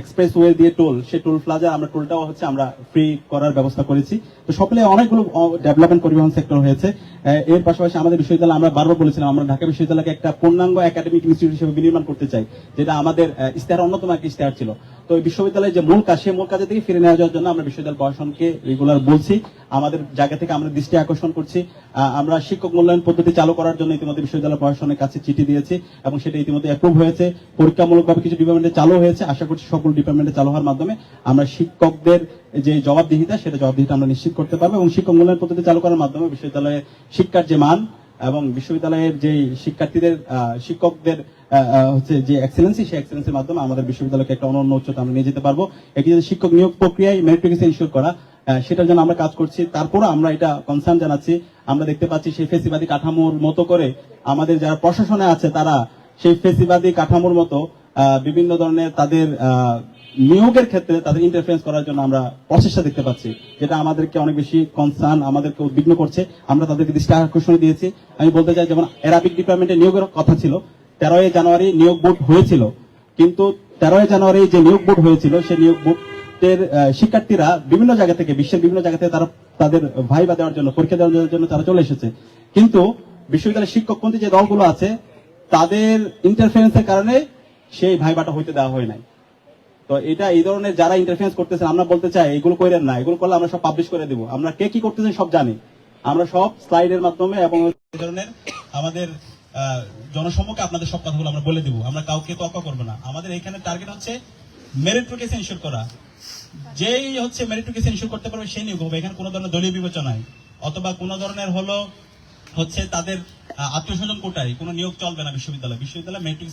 Express way দিয়ে toll সে toll plaza আমরা টোলটাও হচ্ছে আমরা ফ্রি করার ব্যবস্থা করেছি। তো সকলে অনেকগুলো ডেভেলপমেন্ট পরিবহন সেক্টর হয়েছে। এর পাশাপাশি আমাদের বিশ্ববিদ্যালয়, আমরা বারবার বলেছিলাম, আমরা ঢাকা বিশ্ববিদ্যালয়কে একটা পূর্ণাঙ্গ একাডেমিক ইনস্টিটিউট হিসেবে বিনির্মাণ করতে চাই, যেটা আমাদের ইশতেহার অন্যতম একটা ইশতেহার ছিল। তো এই বিশ্ববিদ্যালয়ের যে মূল কাজ, সেই মূল কাজে থেকে ফিরে নেওয়া যাওয়ার জন্য আমরা বিশ্ববিদ্যালয় প্রশাসনকে রেগুলার বলছি। আমাদের জায়গা থেকে আমরা দৃষ্টি আকর্ষণ করছি। আমরা শিক্ষক মূল্যায়ন পদ্ধতি চালু করার জন্য ইতিমধ্যে বিশ্ববিদ্যালয় প্রশাসনের কাছে চিঠি দিয়েছি এবং সেটা ইতিমধ্যে অ্যাপ্রুভ হয়েছে। পরীক্ষামূলকভাবে কিছু ডিপার্টমেন্টে চালু হয়েছে। আশা করছি সকল ডিপার্টমেন্টে চালু হওয়ার মাধ্যমে আমরা শিক্ষকদের যে জবাবদিহিতা, সেটা জবাবদিহিতা আমরা নিশ্চিত করতে পারব এবং শিক্ষক মূল্যায়ন পদ্ধতি চালু করার মাধ্যমে বিশ্ববিদ্যালয়ের শিক্ষার যে মান এবং বিশ্ববিদ্যালয়ের যে শিক্ষার্থীদের শিক্ষকদের হচ্ছে যে এক্সেলেন্সি সেই এক্সেলেন্সির মাধ্যমে আমাদের বিশ্ববিদ্যালয়কে একটা অনন্য উচ্চতা আমরা নিয়ে যেতে পারব। একই যদি শিক্ষক নিয়োগ প্রক্রিয়ায় মেরিটোরিয়াস ইনশিওর করা সেটার জন্য আমরা কাজ করছি। তারপরও আমরা এটা কনসার্ন জানাচ্ছি। আমরা দেখতে পাচ্ছি সেই ফেসিবাদী কাঠামোর মতো করে আমাদের যারা প্রশাসনে আছে তারা সেই ফেসিবাদী কাঠামোর মতো বিভিন্ন ধরনের তাদের নিয়োগের ক্ষেত্রে তাদের ইন্টারফারেন্স করার জন্য আমরা প্রচেষ্টা দেখতে পাচ্ছি। যেটা আমাদেরকে অনেক বেশি কনসার্ন আমাদেরকে উদ্বিগ্ন করছে। আমরা তাদেরকে দৃষ্টি আকর্ষণ দিয়েছি। আমি বলতে চাই, যেমন অ্যারাবিক ডিপার্টমেন্টে নিয়োগের কথা ছিল। তেরোই জানুয়ারি নিয়োগ বোর্ড হয়েছিল। কিন্তু তেরোই জানুয়ারি যে নিয়োগ বোর্ড হয়েছিল সেই নিয়োগ বোর্ডের শিক্ষার্থীরা বিভিন্ন জায়গা থেকে, বিশ্বের বিভিন্ন জায়গা থেকে তারা তাদের ভাইবা দেওয়ার জন্য, পরীক্ষা দেওয়ার জন্য তারা চলে এসেছে। কিন্তু বিশ্ববিদ্যালয়ের শিক্ষকপন্থী যে দলগুলো আছে, তাদের ইন্টারফারেন্সের কারণে সেই ভাইবাটা হইতে দেওয়া হয় নাই। তো এটা এই ধরনের যারা ইন্টারফারেন্স করতেছেন, আমরা বলতে চাই, এগুলো করেন না, এগুলো করলে আমরা সব পাবলিশ করে দেবো। আমরা কে কি করতেছেন সব জানি। আমরা সব স্লাইডের মাধ্যমে এবং এই ধরনের আমাদের জনসম্মুখে আপনাদের সব কথাগুলো আমরা বলে দিব। আমরা কাউকে তোয়াক্কা করব না। আমাদের এখানে টার্গেট হচ্ছে মেরিটোরিয়াস এনশিওর করা। যেই হচ্ছে মেরিটোরিয়াস এনশিওর করতে পারবে সেই নিয়োগ হবে। এখানে কোনো ধরনের দলীয় বিবেচনায়। অথবা কোনো ধরনের হলো হচ্ছে তাদের আত্মীয় স্বজন কোটায় কোনো নিয়োগ চলবে না বিশ্ববিদ্যালয়। বিশ্ববিদ্যালয় মেট্রিক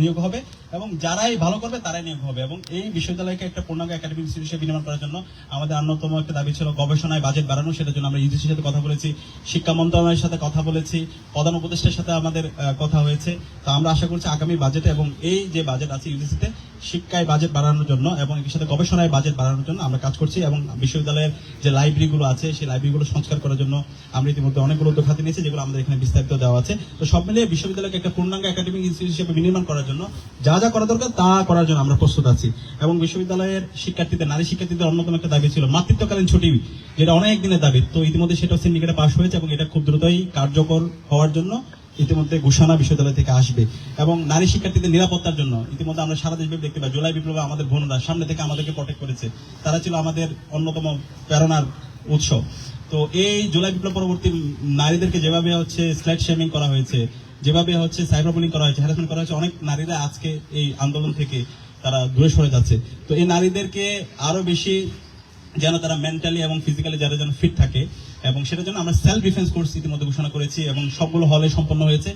নিয়োগ হবে এবং যারাই ভালো করবে তারাই নিয়োগ হবে এবং এই বিশ্ববিদ্যালয়কে একটা পূর্ণাঙ্গ একাডেমিক ইনস্টিটিউট হিসেবে বিনির্মাণ করার জন্য আমাদের অন্যতম একটা দাবি ছিল গবেষণায় বাজেট বাড়ানো, সেটার জন্য আমরা ইউজিসির সাথে কথা বলেছি, শিক্ষা মন্ত্রণালয়ের সাথে কথা বলেছি, প্রধান উপদেষ্টার সাথে আমাদের কথা হয়েছে। তো আমরা আশা করছি আগামী বাজেটে এবং এই যে বাজেট আছে ইউজিসিতে শিক্ষায় বাজেট বাড়ানোর জন্য এবং এর সাথে গবেষণায় বাজেট বাড়ানোর জন্য আমরা কাজ করছি এবং বিশ্ববিদ্যালয়ের যে লাইব্রেরিগুলো আছে, সেই লাইব্রেরিগুলো সংস্কার করার জন্য আমরা ইতিমধ্যে অনেকগুলো উদ্যোগ হাতে নিয়েছি, যেগুলো আমাদের এখানে বিস্তারিত দেওয়া আছে। তো সব মিলিয়ে বিশ্ববিদ্যালয়কে একটা পূর্ণাঙ্গ একাডেমিক ইনস্টিটিউট হিসেবে বিনির্মাণ করার জন্য যা যা করা দরকার তা করার জন্য আমরা প্রস্তুত আছি। এবং বিশ্ববিদ্যালয়ের শিক্ষার্থীদের, নারী শিক্ষার্থীদের অন্যতম একটা দাবি ছিল মাতৃত্বকালীন ছুটি, যেটা অনেক দিনের দাবি। তো ইতিমধ্যে সেটা সিন্ডিকেটে পাশ হয়েছে এবং এটা খুব দ্রুতই কার্যকর হওয়ার জন্য ইতিমধ্যে ঘোষণা বিশ্ববিদ্যালয় থেকে আসবে। এবং নারী শিক্ষার্থীদের নিরাপত্তার জন্য ইতিমধ্যে আমরা সারা দেশব্যাপী দেখতে পাই। জুলাই বিপ্লবে আমাদের বোনরা সামনে থেকে আমাদেরকে প্রটেক্ট করেছে। তারা ছিল আমাদের অন্যতম প্রেরণার উৎস তো এই জুলাই বিপ্লব পরবর্তী নারীদেরকে যেভাবে হচ্ছে স্ল্যাট শেমিং করা হয়েছে, যেভাবে হচ্ছে সাইবার করা হয়েছে হ্যারাসমেন্ট করা হয়েছে, অনেক নারীরা আজকে এই আন্দোলন থেকে তারা দূরে সরে যাচ্ছে। তো এই নারীদেরকে আরও বেশি যেন তারা মেন্টালি এবং ফিজিক্যালি যারা যেন ফিট থাকে এবং সেটার জন্য আমরা সেলফ ডিফেন্স কোর্স ইতিমধ্যে ঘোষণা করেছি এবং সবগুলো হলে সম্পন্ন হয়েছে।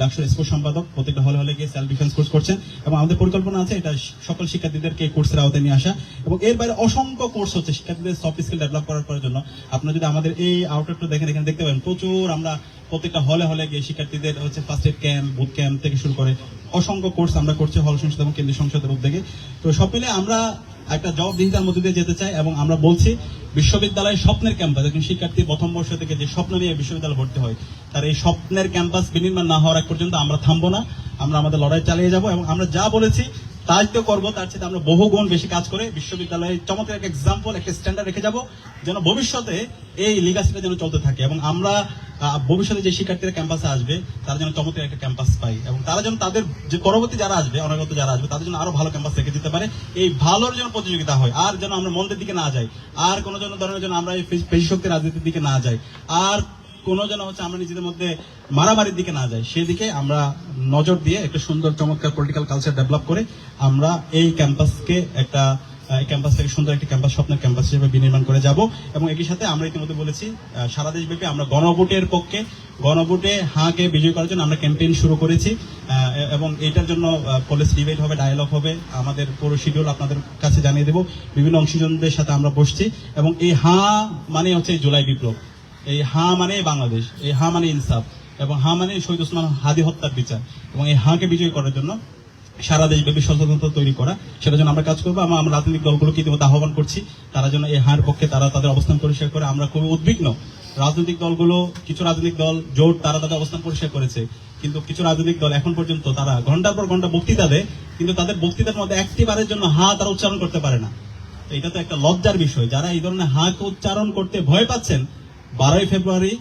ডাক্তার স্পোর্টস সম্পাদক প্রত্যেকটা হলে হলে গিয়ে সেলফ ডিফেন্স কোর্স করছেন এবং আমাদের পরিকল্পনা আছে এটা সকল শিক্ষার্থীদেরকে কোর্সের আওতায় নিয়ে আসা এবং এর বাইরে অসংখ্য কোর্স হচ্ছে শিক্ষার্থীদের সফট স্কিল ডেভেলপ করার করার জন্য। আপনারা যদি আমাদের এই আউটলেটটা দেখেন, এখানে দেখতে পাবেন প্রচুর আমরা প্রত্যেকটা হলে হলে গিয়ে শিক্ষার্থীদের হচ্ছে first aid camp booth camp থেকে শুরু করে অসংখ্য কোর্স আমরা করছি হল সংসদ এবং কেন্দ্রীয় সংসদের উদ্যোগে। তো সব মিলে আমরা একটা জবাবদিহিতার মধ্যে দিয়ে যেতে চাই এবং আমরা বলছি, বিশ্ববিদ্যালয় স্বপ্নের ক্যাম্পাস। একজন শিক্ষার্থী প্রথম বর্ষ থেকে যে স্বপ্ন নিয়ে বিশ্ববিদ্যালয়ে ভর্তি হয়, তার এই স্বপ্নের ক্যাম্পাস বিনির্মাণ না হওয়ার আগ পর্যন্ত আমরা থামবো না। আমরা আমাদের লড়াই চালিয়ে যাব এবং আমরা যা বলেছি তো করব, তার সাথে আমরা বহু গুণ বেশি কাজ করে বিশ্ববিদ্যালয়ে চমৎকার একটা এক্সাম্পল একটা স্ট্যান্ডার্ড রেখে যাব, যেন ভবিষ্যতে এই লিগাসিটা যেন চলতে থাকে এবং আমরা ভবিষ্যতে যে শিক্ষার্থীরা ক্যাম্পাসে আসবে, তারা যেন চমৎকার একটা ক্যাম্পাস পাই এবং তারা যেন তাদের যে পরবর্তী যারা আসবে, অনাগত যারা আসবে, তাদের জন্য আরও ভালো ক্যাম্পাস রেখে দিতে পারে। এই ভালোর জন্য প্রতিযোগিতা হয়। আর যেন আমরা মন্দের দিকে না যাই, আর কোনো জন ধরনের যেন আমরা এই পেশি- শক্তির রাজনীতির দিকে না যাই, আর কোনো যেন হচ্ছে আমরা নিজেদের মধ্যে মারামারির দিকে না যাই, সেদিকে আমরা নজর দিয়ে একটা সুন্দর চমৎকার পলিটিক্যাল কালচার ডেভেলপ করে আমরা এই ক্যাম্পাসকে একটা ক্যাম্পাস থেকে সুন্দর একটি ক্যাম্পাস স্বপ্নের ক্যাম্পাস হিসেবে বিনির্মাণ করে যাব। এবং একই সাথে আমরা ইতিমধ্যে বলেছি সারা দেশব্যাপী আমরা গণভোটের পক্ষে, গণভোটে হাঁকে বিজয় করার জন্য আমরা ক্যাম্পেইন শুরু করেছি। এবং এটার জন্য পুলিশ ডিবেট হবে ডায়ালগ হবে, আমাদের পুরো শিডিউল আপনাদের কাছে জানিয়ে দেব। বিভিন্ন অংশীজনদের সাথে আমরা বসছি। এবং এই হাঁ মানে হচ্ছে জুলাই বিপ্লব। এই হা মানে বাংলাদেশ, এই হা মানে ইনসাফ, এবং হা মানে শহীদ ওসমান হাদি হত্যার বিচার, এবং এই হাকে বিজয়ী করার জন্য সারা দেশব্যাপী সচেতনতা তৈরি করা, সেটার জন্য আমরা কাজ করব এবং আমরা রাজনৈতিক দলগুলোকে ইতিমধ্যে আহ্বান করছি, তারা যেন এই হার পক্ষে তারা তাদের অবস্থান পরিষ্কার করে, আমরা খুবই উদ্বিগ্ন। রাজনৈতিক দলগুলো, কিছু রাজনৈতিক দল জোট, তারা তাদের অবস্থান পরিষ্কার করেছে, কিন্তু কিছু রাজনৈতিক দল এখন পর্যন্ত তারা ঘণ্টার পর ঘণ্টা বক্তৃতা দেয়, কিন্তু তাদের বক্তৃতার মধ্যে একটি বারের জন্য হা তারা উচ্চারণ করতে পারে না। এটা তো একটা লজ্জার বিষয়, যারা এই ধরনের হাকে উচ্চারণ করতে ভয় পাচ্ছেন বারোই ফেব্রুয়ারি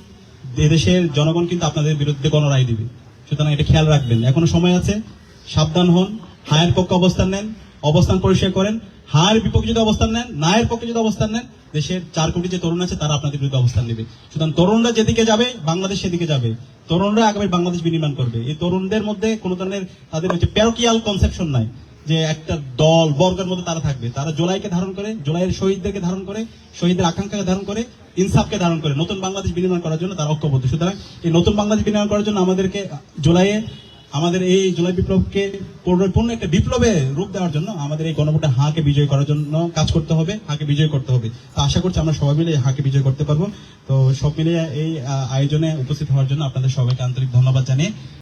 দেশের জনগণ কিন্তু আপনাদের বিরুদ্ধে কোনো রায় দিবে। সুতরাং এটা খেয়াল রাখবেন। এখনও সময় আছে, সাবধান হন, হায়ের পক্ষে অবস্থান নেন, অবস্থান পরিষ্কার করেন। হায়ের বিপক্ষে যদি অবস্থান নেন, নায়ের পক্ষে যদি অবস্থান নেন, দেশের চার কোটি যে তরুণ আছে তারা আপনাদের বিরুদ্ধে অবস্থান নেবে। সুতরাং তরুণরা যেদিকে যাবে, বাংলাদেশ সেদিকে যাবে। তরুণরা আগামী বাংলাদেশ বিনির্মাণ করবে। এই তরুণদের মধ্যে কোনো ধরনের তাদের হচ্ছে প্যারোকিয়াল কনসেপশন নাই। যে একটা দল বর্গের মধ্যে তারা থাকবে। তারা জুলাইকে ধারণ করে, জুলাইয়ের শহীদদেরকে ধারণ করে শহীদের আকাঙ্ক্ষাকে ধারণ করে, ইনসাফকে ধারণ করে, নতুন বাংলাদেশ বিনির্মাণ করার জন্য তারা ঐক্যবদ্ধ। সুতরাং এই নতুন বাংলাদেশ বিনির্মাণ করার জন্য আমাদেরকে জুলাইয়ে, আমাদের এই জুলাই বিপ্লবকে পূর্ণ একটা বিপ্লবে রূপ দেওয়ার জন্য আমাদের এই গণভোটে হাঁকে বিজয় করার জন্য কাজ করতে হবে, হাঁকে বিজয় করতে হবে। তো আশা করছি আমরা সবাই মিলে হাঁকে বিজয় করতে পারব। তো সব মিলিয়ে এই আয়োজনে উপস্থিত হওয়ার জন্য আপনাদের সবাইকে আন্তরিক ধন্যবাদ জানিয়ে